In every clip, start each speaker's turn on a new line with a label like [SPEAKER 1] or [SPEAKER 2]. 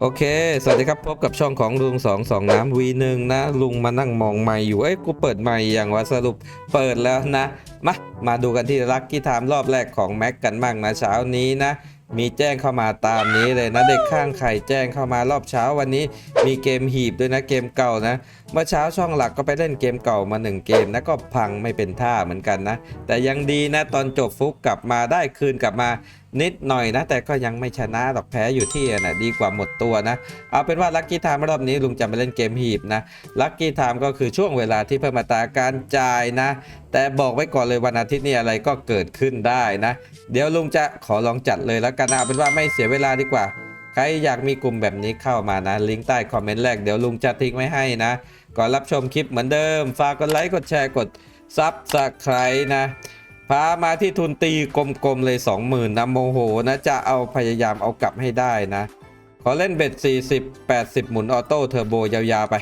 [SPEAKER 1] โอเค สวัสดีครับ พบกับช่องของลุงสองสองน้ำวีหนึ่งนะ ลุงมานั่งมองไม่อยู่ เอ้ย กูเปิดไม่อย่างว่าสรุปเปิดแล้วนะ มา มาดูกันที่ลักกี้ไทม์รอบแรกของแม็กกันบ้างนะเช้านี้นะ มีแจ้งเข้ามาตามนี้เลยนะเด็กข้างไข่แจ้งเข้ามารอบเช้าวันนี้ มีเกมหีบด้วยนะเกมเก่านะ เมื่อเช้าช่องหลักก็ไปเล่นเกมเก่ามาหนึ่งเกมนะก็พังไม่เป็นท่าเหมือนกันนะ แต่ยังดีนะตอนจบฟุกกลับมาได้คืนกลับมา นิดหน่อยนะ แต่ก็ยังไม่ชนะหรอกแพ้อยู่ที่อะนะดีกว่าหมดตัวนะ เอาเป็นว่าลัคกี้ไทม์รอบนี้ลุงจะไปเล่นเกมหีบนะลัคกี้ไทม์ก็คือช่วงเวลาที่เพิ่มอัตาการจ่ายนะ แต่บอกไว้ก่อนเลยวันอาทิตย์นี้อะไรก็เกิดขึ้นได้นะ เดี๋ยวลุงจะขอลองจัดเลยแล้วกันนะเอาเป็นว่าไม่เสียเวลาดีกว่าใครอยากมีกลุ่มแบบนี้เข้ามานะ ลิงก์ใต้คอมเมนต์แรกเดี๋ยวลุงจะทิ้งไว้ให้นะ ก่อนรับชมคลิปเหมือนเดิม ฝากกดไลค์กดแชร์กดซับสไครต์นะ พามาที่ทุนตีกลมๆเลย20,000นะโมโหนะจะเอาพยายามเอากลับให้ได้นะ ขอเล่นเบ็ด40 80 หมุนออโต้เทอร์โบยาวๆไป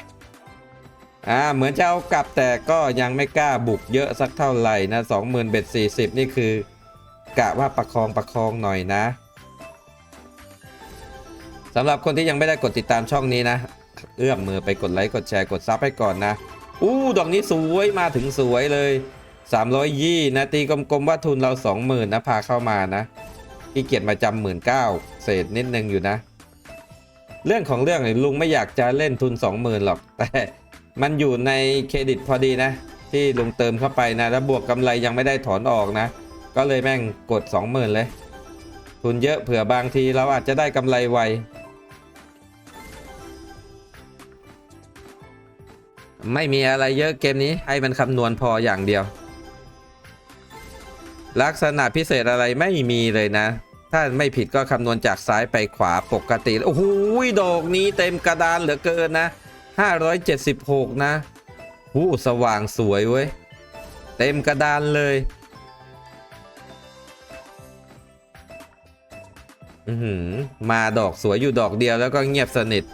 [SPEAKER 1] อ่าเหมือนจะเอากลับแต่ก็ยังไม่กล้าบุกเยอะสักเท่าไหร่นะ20,000เบ็ด40 นี่คือกะว่าประคองประคองหน่อยนะสำหรับคนที่ยังไม่ได้กดติดตามช่องนี้นะ เอื้อมมือไปกดไลค์กดแชร์กดซับให้ก่อนนะอู้ดอกนี้สวยมาถึงสวยเลย 300ยี่นะตีกลมๆว่าทุนเรา20,000นะพาเข้ามานะขี้เกียจมาจำหมื่นเก้าเศษนิดนึงอยู่นะ เรื่องของเรื่องลุงไม่อยากจะเล่นทุน20,000หรอก แต่มันอยู่ในเครดิตพอดีนะ ที่ลุงเติมเข้าไปนะ แล้วบวกกำไรยังไม่ได้ถอนออกนะ ก็เลยแม่งกด20,000เลย ทุนเยอะเผื่อบางทีเราอาจจะได้กำไรไวไม่มีอะไรเยอะเกมนี้ให้มันคำนวณพออย่างเดียว ลักษณะพิเศษอะไรไม่มีเลยนะ ถ้าไม่ผิดก็คำนวณจากซ้ายไปขวาปกติ โอ้โหดอกนี้เต็มกระดานเหลือเกินนะ 576 นะหูสว่างสวยเว้ย เต็มกระดานเลย อือหือมาดอกสวยอยู่ดอกเดียวแล้วก็เงียบสนิท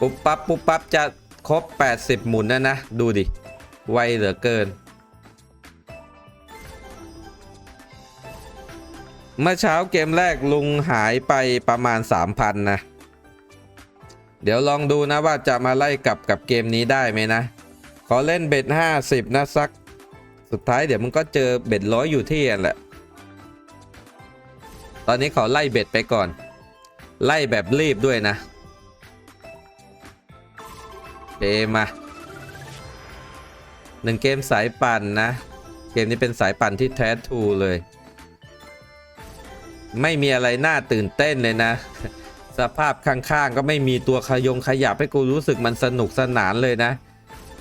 [SPEAKER 1] ปุ๊บปั๊บปุ๊บปั๊บจะครบ 80 หมุนนะนะ ดูดิ ไวเหลือเกิน เมื่อเช้าเกมแรกลุงหายไปประมาณ 3,000 นะ เดี๋ยวลองดูนะว่าจะมาไล่กลับกับเกมนี้ได้ไหมนะ ขอเล่นเบ็ด50 นะสัก สุดท้ายเดี๋ยวมึงก็เจอเบ็ดร้อยอยู่ที่อันแหละ ตอนนี้ขอไล่เบ็ดไปก่อน ไล่แบบรีบด้วยนะเกมมาหนึ่งเกมสายปั่นนะ เกมนี้เป็นสายปั่นที่แท้ทูเลย ไม่มีอะไรน่าตื่นเต้นเลยนะ สภาพข้างๆ ก็ไม่มีตัวขยงขยับให้กูรู้สึกมันสนุกสนานเลยนะ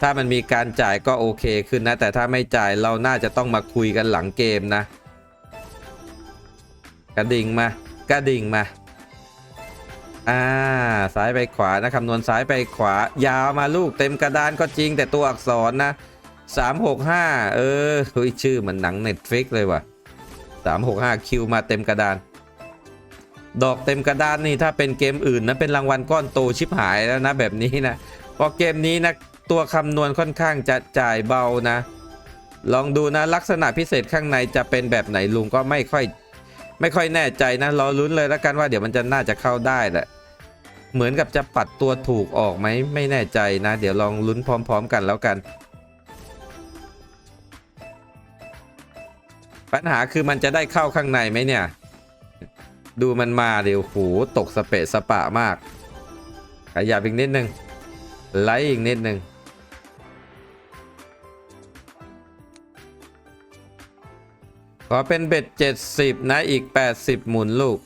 [SPEAKER 1] ถ้ามันมีการจ่ายก็โอเคขึ้นนะ แต่ถ้าไม่จ่ายเราน่าจะต้องมาคุยกันหลังเกมนะ กระดิ่งมากระดิ่งมาอ่าซ้ายไปขวานะคำนวณซ้ายไปขวายาวมาลูกเต็มกระดานก็จริงแต่ตัวอักษรนะ 365 เออเฮ้ยชื่อมันหนังเน็ตฟิกเลยว่ะ 365 คิวมาเต็มกระดาน ดอกเต็มกระดานนี่ถ้าเป็นเกมอื่นนะเป็นรางวัลก้อนโตชิบหายแล้วนะแบบนี้นะเพราะเกมนี้นะตัวคำนวณค่อนข้างจะจ่ายเบานะ ลองดูนะลักษณะพิเศษข้างในจะเป็นแบบไหนลุงก็ไม่ค่อย ไม่ค่อยแน่ใจนะรอลุ้นเลยแล้วกันว่าเดี๋ยวมันจะน่าจะเข้าได้แหละเหมือนกับจะปัดตัวถูกออกไหมไม่แน่ใจนะ เดี๋ยวลองลุ้นพร้อม ๆ กันแล้วกัน ปัญหาคือมันจะได้เข้าข้างในไหมเนี่ย ดูมันมาเดี๋ยวโหตกสเปะสปะมาก ขยับอีกนิดนึงไลท์อีกนิดนึงขอเป็นเบ็ด 70 นะ อีก 80 หมุนลูก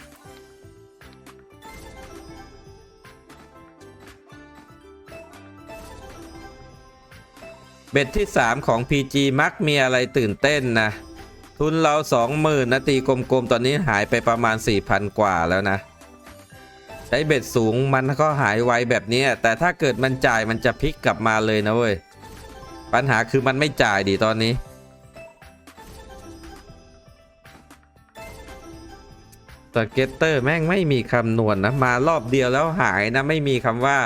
[SPEAKER 1] เบ็ดที่ 3 ของ PG มักมีอะไรตื่นเต้นนะ ทุนเรา20,000นะตีกลมๆ ตอนนี้หายไปประมาณ 4,000 กว่าแล้วนะ ใช้เบ็ดสูงมันก็หายไวแบบนี้ แต่ถ้าเกิดมันจ่ายมันจะพลิกกลับมาเลยนะเว้ย ปัญหาคือมันไม่จ่ายดิตอนนี้ สเก็ตเตอร์แม่งไม่มีคำนวณนะ มารอบเดียวแล้วหายนะ ไม่มีคำว่า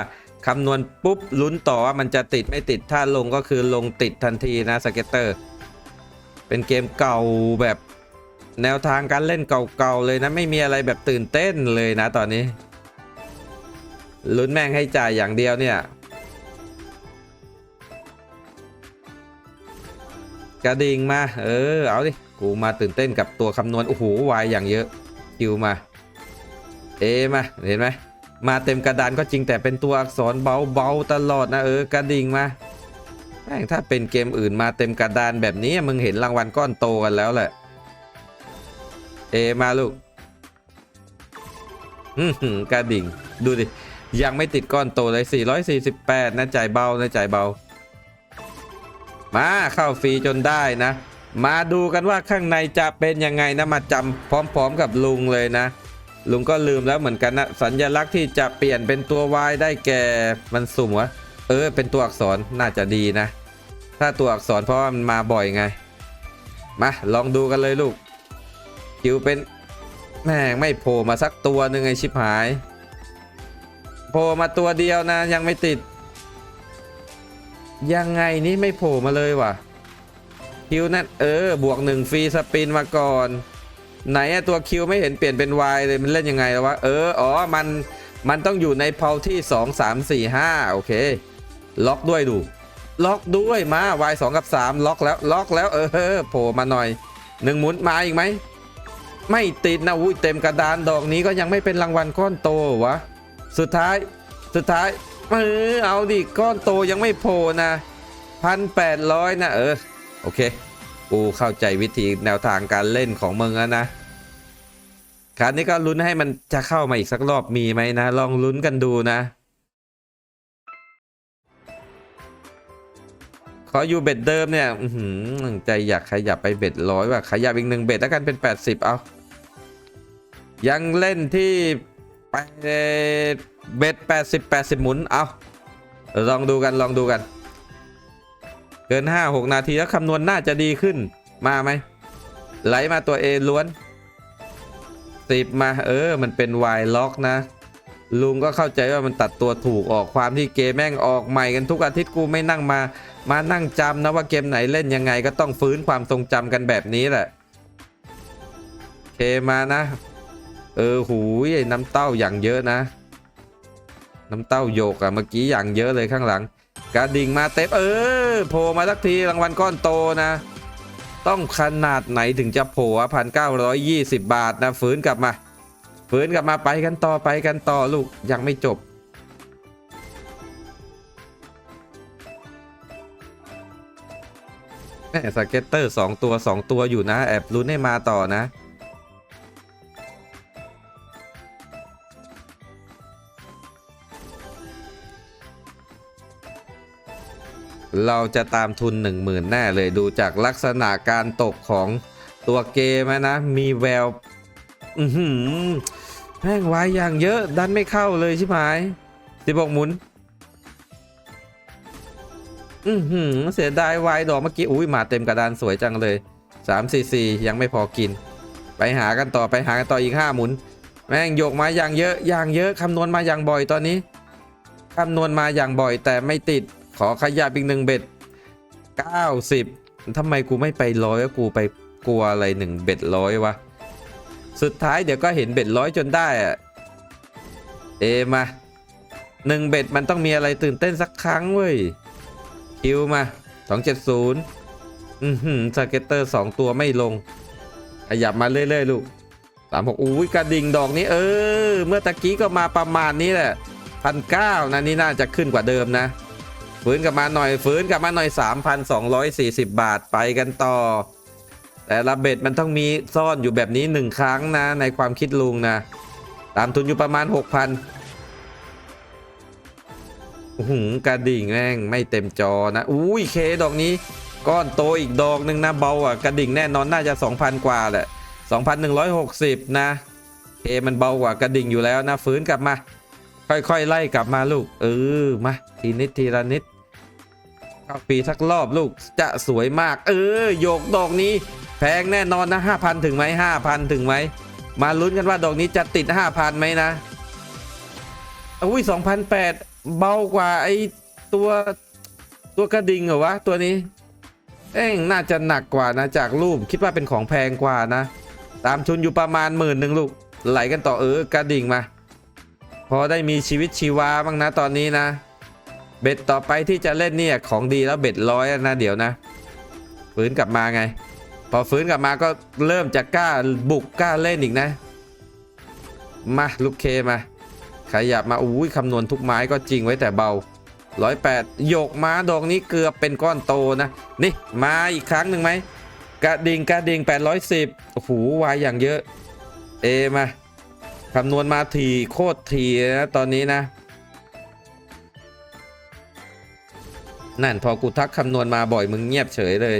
[SPEAKER 1] คำนวณปุ๊บลุ้นต่อว่ามันจะติดไม่ติดถ้าลงก็คือลงติดทันทีนะสเก็ตเตอร์ เป็นเกมเก่าแบบแนวทางการเล่นเก่าๆเลยนะ ไม่มีอะไรแบบตื่นเต้นเลยนะตอนนี้ ลุ้นแม่งให้จ่ายอย่างเดียวเนี่ย กระดิ่งมา เออ เอาดิ กูมาตื่นเต้นกับตัวคำนวณ โอ้โห วายอย่างเยอะ คิวมา เอมา เห็นไหม มาเต็มกระดานก็จริงแต่เป็นตัวอักษรเบาๆตลอดนะ เออกระดิ่งมา แม่งถ้าเป็นเกมอื่นมาเต็มกระดานแบบนี้มึงเห็นรางวัลก้อนโตกันแล้วแหละ เอมาลูกอือหือกระดิ่ง ดูดิ ยังไม่ติดก้อนโตเลย 448 นะจ่ายเบานะจ่ายเบา มาเข้าฟรีจนได้นะ มาดูกันว่าข้างในจะเป็นยังไงนะ มาจำพร้อมๆกับลุงเลยนะ ลุงก็ลืมแล้วเหมือนกันนะ สัญลักษณ์ที่จะเปลี่ยนเป็นตัว Y ได้แก่มันสุ่มวะเออ เป็นตัวอักษรน่าจะดีนะ ถ้าตัวอักษรเพราะว่ามันมาบ่อยไง มาลองดูกันเลยลูกคิวเป็นแม่งไม่โผล่มาสักตัวหนึ่งไอชิบหาย โผล่มาตัวเดียวนะยังไม่ติด ยังไงนี่ไม่โผล่มาเลยว่ะคิวนั่นเออบวกหนึ่งฟรีสปินมาก่อน ไหนอตัวคิวไม่เห็นเปลี่ยนเป็น Y เลยมันเล่นยังไงววะเอออ๋อมันมันต้องอยู่ในเพาที่ 2 3 4 5 โอเค ล็อกด้วยดู ล็อกด้วยมา Y 2กับ3ล็อกแล้วล็อกแล้วเออโผล่มาหน่อยหนึ่งหมุนมาอีกไหมไม่ติดนะอุ้ยเต็มกระดานดอกนี้ก็ยังไม่เป็นรางวัลก้อนโตวะสุดท้ายสุดท้ายเออเอาดิก้อนโตยังไม่โผล่นะพันแปดร้อยนะเออโอเคกูเข้าใจวิธีแนวทางการเล่นของมึงแล้วนะคราวนี้ก็ลุ้นให้มันจะเข้ามาอีกสักรอบมีไหมนะ ลองลุ้นกันดูนะ ขออยู่เบ็ดเดิมเนี่ยอืหใจอยากขยับไปเบ็ดร้อยว่ะขยับอีกหนึ่งเบ็ดแล้วกันเป็น 80 เอา ยังเล่นที่ไปเบ็ด80 80 หมุน เอาลองดูกันลองดูกัน เกิน 5 6 นาทีแล้วคำนวณน่าจะดีขึ้นมาไหมไหลมาตัว A ล้วน10 มา เออ มันเป็น Y ล็อกนะลุงก็เข้าใจว่ามันตัดตัวถูกออกความที่เกมแม่งออกใหม่กันทุกอาทิตย์กูไม่นั่งมา มานั่งจำนะว่าเกมไหนเล่นยังไงก็ต้องฟื้นความทรงจำกันแบบนี้แหละเคมานะ เออหูยน้ำเต้าอย่างเยอะนะ น้ำเต้าโยกอะเมื่อกี้อย่างเยอะเลยข้างหลัง กระดิ่งมาเต็มเออโผล่มาสักทีรางวัลก้อนโตนะ ต้องขนาดไหนถึงจะโผล่พันเก้าร้อยยี่สิบบาทนะ ฟื้นกลับมา ฟื้นกลับมาไปกันต่อไปกันต่อลูกยังไม่จบ แม่สเก็ตเตอร์สองตัวสองตัวอยู่นะ แอบลุ้นให้มาต่อนะ เราจะตามทุน 1 0,000 แน่เลยดูจากลักษณะการตกของตัวเกมนะ มีแวว อือหือแม่งไว้อย่างเยอะดันไม่เข้าเลยใช่ไหมสิบหกหมุน อือหือเสียดายวายดอกเมื่อกี้อุ้ยมาเต็มกระดานสวยจังเลย3 4 4ยังไม่พอกิน ไปหากันต่อไปหากันต่ออีก5หมุน แม่งโยกมาอย่างเยอะอย่างเยอะคำนวณมาอย่างบ่อยตอนนี้คำนวณมาอย่างบ่อยแต่ไม่ติดขอขยับอีกหนึ่งเบ็ด90ทำไมกูไม่ไปร้อยกูไปกลัวอะไรหนึ่งเบ็ดร้อยวะสุดท้ายเดี๋ยวก็เห็นเบ็ดร้อยจนได้อะเอมาหนึ่งเบ็ดมันต้องมีอะไรตื่นเต้นสักครั้งเว้ย คิวมา270อือหือสเก็ตเตอร์2ตัวไม่ลงขยับมาเรื่อยๆลูก36อุ้ยกระดิ่งดอกนี้เออ เมื่อตะกี้ก็มาประมาณนี้แหละพันเก้านะนี่น่าจะขึ้นกว่าเดิมนะฟื้นกลับมาหน่อยฟื้นกลับมาหน่อย 3,240 บาทไปกันต่อ แต่ละเบ็ดมันต้องมีซ่อนอยู่แบบนี้หนึ่งครั้งนะในความคิดลุงนะ ตามทุนอยู่ประมาณ 6,000 หืกระดิ่งแม่งไม่เต็มจอนะ อุ้ยเคดอกนี้ ก้อนโตอีกดอกหนึ่งนะเบาอะกระดิ่งแน่นอนน่าจะ 2,000 กว่าแหละ 2,160 นะเคมันเบากว่ากระดิ่งอยู่แล้วนะฟื้นกลับมา ค่อยๆไล่กลับมาลูก เออมาทีนิดทีละนิดข้าปีสักรอบลูกจะสวยมาก เออโยกดอกนี้ แพงแน่นอนนะ5,000 ถึงไหม5,000 ถึงไหมมาลุ้นกันว่าดอกนี้จะติด 5,000ไหมนะอุ้ย2,008 เบากว่าไอตัวตัวกระดิ่งเหรอวะ ตัวนี้ เอ้งน่าจะหนักกว่านะจากรูปคิดว่าเป็นของแพงกว่านะ ตามทุนอยู่ประมาณหมื่นหนึ่งลูก ไหลกันต่อเออกระดิ่งมา พอได้มีชีวิตชีวาบ้างนะตอนนี้นะ เบ็ดต่อไปที่จะเล่นเนี่ยของดีแล้วเบ็ดร้อยนะเดี๋ยวนะฟื้นกลับมาไง พอฟื้นกลับมาก็เริ่มจะกล้าบุกกล้าเล่นอีกนะ มาลูกเคมา ขยับมาอุ้ยคำนวณทุกไม้ก็จริงไว้แต่เบาร้อยแปดโยกมาดอกนี้เกือบเป็นก้อนโตนะ นี่มาอีกครั้งหนึ่งไหมกระดิ่งกระดิ่ง810โอ้โหวายอย่างเยอะ เอมาคำนวณมาทีโคตรทีนะตอนนี้นะ นั่นพอกูทักคำนวณมาบ่อยมึงเงียบเฉยเลย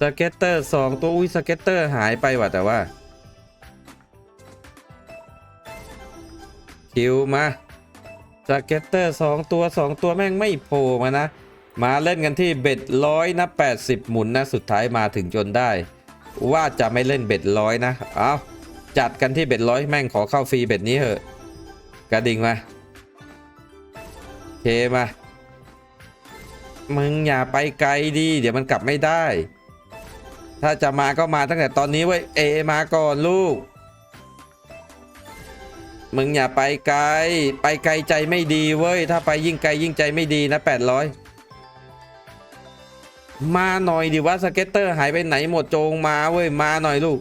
[SPEAKER 1] สเก็ตเตอร์สองตัวอุ้ยสเก็ตเตอร์หายไปว่ะแต่ว่า คิวมาสเก็ตเตอร์สองตัวสองตัวแม่งไม่โผล่มานะ มาเล่นกันที่เบ็ดร้อยนะ80หมุนนะสุดท้ายมาถึงจนได้ ว่าจะไม่เล่นเบ็ดร้อยนะเอาจัดกันที่เบ็ดร้อยแม่งขอเข้าฟรีเบ็ดนี้เหอะกระดิ่งมาเคมามึงอย่าไปไกลดิเดี๋ยวมันกลับไม่ได้ ถ้าจะมาก็มาตั้งแต่ตอนนี้เว้ยเอมาก่อนลูก มึงอย่าไปไกล ไปไกลใจไม่ดีเว้ย ถ้าไปยิ่งไกลยิ่งใจไม่ดีนะ 800 มาหน่อยดิว่าสเก็ตเตอร์หายไปไหนหมดโจงมาเว้ย มาหน่อยลูก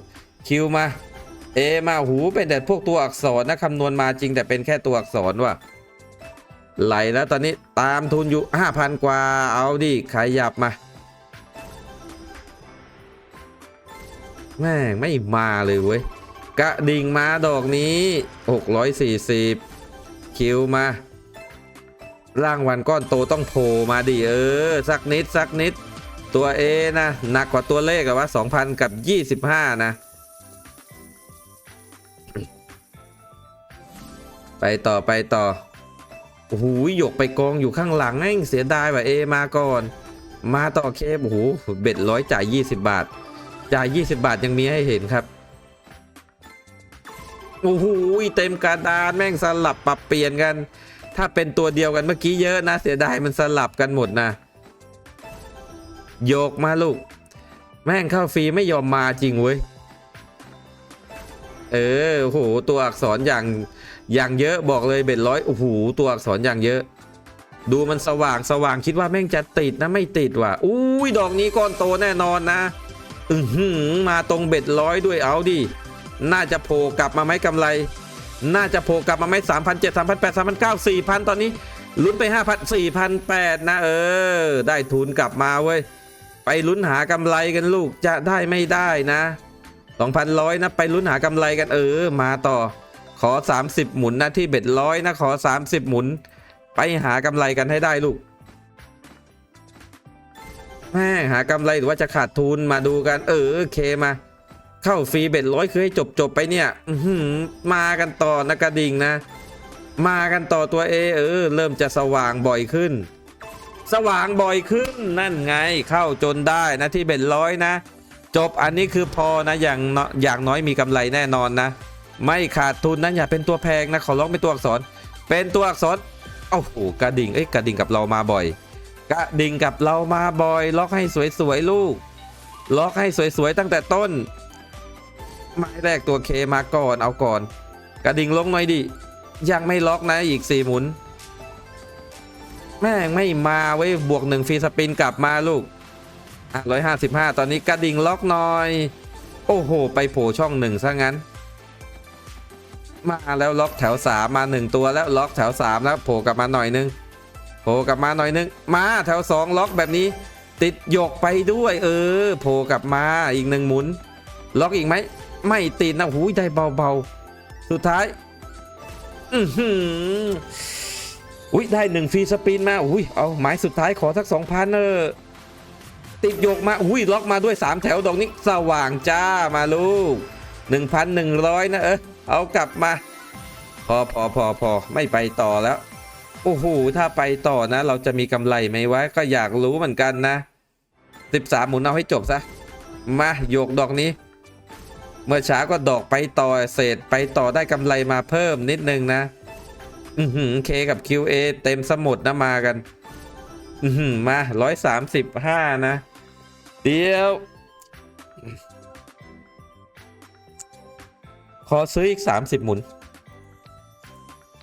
[SPEAKER 1] คิวมา เอมาหูเป็นแต่พวกตัวอักษรนะคำนวณมาจริงแต่เป็นแค่ตัวอักษรว่ะไหลแล้วตอนนี้ตามทุนอยู่ 5,000 กว่า เอาดิขยับมาแม่งไม่มาเลยเว้ย กระดิ่งมาดอกนี้ 640 คิวมาร่างวันก้อนโตต้องโผล่มาดิเออ สักนิดสักนิด ตัว A นะ หนักกว่าตัวเลขอะว่า2,000 กับ 25 นะ ไปต่อไปต่อโอ้โหหยกไปกองอยู่ข้างหลังแม่งเสียดายว่ะ A มาก่อน มาต่อเคโอ้โหเบ็ดร้อยจ่าย 20 บาท จ่าย 20 บาทยังมีให้เห็นครับ โอ้โหเต็มกระดานแม่งสลับปรับเปลี่ยนกัน ถ้าเป็นตัวเดียวกันเมื่อกี้เยอะนะเสียดายมันสลับกันหมดนะโยกมาลูก แม่งเข้าฟรีไม่ยอมมาจริงเว้ยเออโอ้โหตัวอักษรอย่างอย่างเยอะบอกเลยเบ็ดร้อยโอ้โหตัวอักษรอย่างเยอะ ดูมันสว่างสว่างคิดว่าแม่งจะติดนะไม่ติดว่ะอุ้ยดอกนี้ก้อนโตแน่นอนนะอือหือมาตรงเบ็ดร้อยด้วยเอาดิ น่าจะโผล่กลับมาไหมกำไร น่าจะโผล่กลับมาไหมสามพันเจ็ดสามพันแปดสามพันเก้าสี่พันตอนนี้ลุ้นไปห้าพันสี่พันแปดนะเออ ได้ทุนกลับมาเว้ย ไปลุ้นหากำไรกันลูกจะได้ไม่ได้นะสองพันร้อยนะไปลุ้นหากำไรกันเออ มาต่อ ขอ30หมุนนะที่เบ็ดร้อยนะขอ30หมุน ไปหากำไรกันให้ได้ลูกแม่หากำไรหรือว่าจะขาดทุนมาดูกัน เออโอเคมา เข้าฟรีเบ็ดร้อยคือให้จบจบไปเนี่ยมากันต่อนะกระดิ่งนะ มากันต่อตัวเอเออ เริ่มจะสว่างบ่อยขึ้น สว่างบ่อยขึ้นนั่นไงเข้าจนได้นะที่เบ็ดร้อยนะ จบอันนี้คือพอนะอย่างน้อย่างน้อยมีกำไรแน่นอนนะ ไม่ขาดทุนนะอย่าเป็นตัวแพงนะขอร้องเป็นตัวอักษร เป็นตัวอักษรโอ้โหกระดิ่งเอ้ยกระดิ่งกับเรามาบ่อย กระดิ่งกับเรามาบ่อย ล็อกให้สวยๆลูก ล็อกให้สวยๆตั้งแต่ต้น ไม้แรกตัวเคมาก่อนเอาก่อน กระดิ่งลงหน่อยดิ ยังไม่ล็อกนะอีกสี่หมุน แม่งไม่มาไว้ยบวกหนึ่งฟรีสปินกลับมาลูกร้อยห้าสิบห้าตอนนี้กระดิ่งล็อกหน่อย โอ้โห ไปโผล่ช่องหนึ่งซะงั้น มาแล้วล็อกแถวสามมาหนึ่งตัวแล้วล็อกแถวสามแล้วโผล่กลับมาหน่อยนึงโผล่กลับมาหน่อยนึง มาแถวสองล็อกแบบนี้ ติดหยกไปด้วย เออโผล่กลับมาอีกหนึ่งหมุน ล็อกอีกไหม ไม่ติดนะหูยได้เบาๆ สุดท้าย อือหืออุ้ยได้หนึ่งฟรีสปินมาอุ้ยเอาหมายสุดท้ายขอสักสองพันเออติดหยกมาอุ้ยล็อกมาด้วยสามแถวดอกนี้สว่างจ้ามาลูกหนึ่งพันหนึ่งร้อยนะเออเอากลับมา พอพอพอพอไม่ไปต่อแล้ว โอ้โหถ้าไปต่อนะ เราจะมีกำไรไหมวะ ก็อยากรู้เหมือนกันนะสิบสามหมุนเอาให้จบซะ มาโยกดอกนี้ เมื่อเช้าก็ดอกไปต่อเศษไปต่อได้กำไรมาเพิ่มนิดนึงนะ อือหือเคกับ QA เต็มสมุดนะมากัน อือหือมาร้อยสามสิบห้านะ เดี๋ยว ขอซื้ออีก30หมุน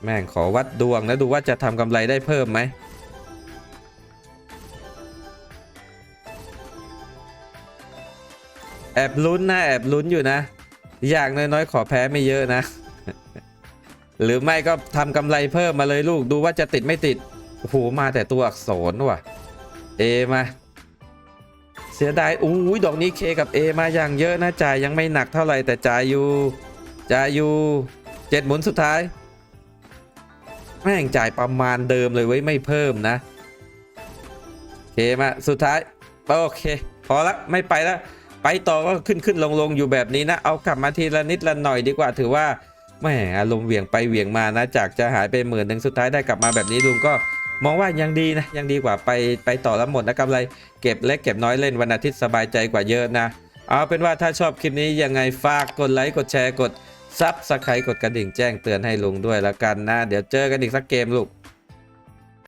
[SPEAKER 1] แม่งขอวัดดวงแล้วดูว่าจะทำกำไรได้เพิ่มไหม แอบลุ้นนะแอบลุ้นอยู่นะ อย่างน้อยๆ ขอแพ้ไม่เยอะนะ หรือไม่ก็ทำกำไรเพิ่มมาเลยลูกดูว่าจะติดไม่ติดโอ้โหมาแต่ตัวอักษรว่ะเอมาเสียดายอู้ยดอกนี้เคกับ A มาอย่างเยอะนะจ่ายยังไม่หนักเท่าไหร่แต่จ่ายอยู่จ่ายอยู่เจ็ดหมุนสุดท้าย แม่งจ่ายประมาณเดิมเลยไว้ไม่เพิ่มนะเคมาสุดท้ายโอเค พอละไม่ไปละ ไปต่อก็ขึ้นขึ้นลงลงอยู่แบบนี้นะ เอากลับมาทีละนิดละหน่อยดีกว่าถือว่าแม่อารมณ์เหวี่ยงไปเหวี่ยงมานะ จากจะหายไปหมื่นหนึ่งสุดท้ายได้กลับมาแบบนี้ลุงก็มองว่ายังดีนะยังดีกว่าไปไปต่อแล้วหมดนะกำไรเก็บเล็กเก็บน้อยเล่นวันอาทิตย์สบายใจกว่าเยอะนะ เอาเป็นว่าถ้าชอบคลิปนี้ยังไงฝากกดไลค์กดแชร์กดซับสไครต์กดกระดิ่งแจ้งเตือนให้ลุงด้วยละกันนะ เดี๋ยวเจอกันอีกสักเกมลูก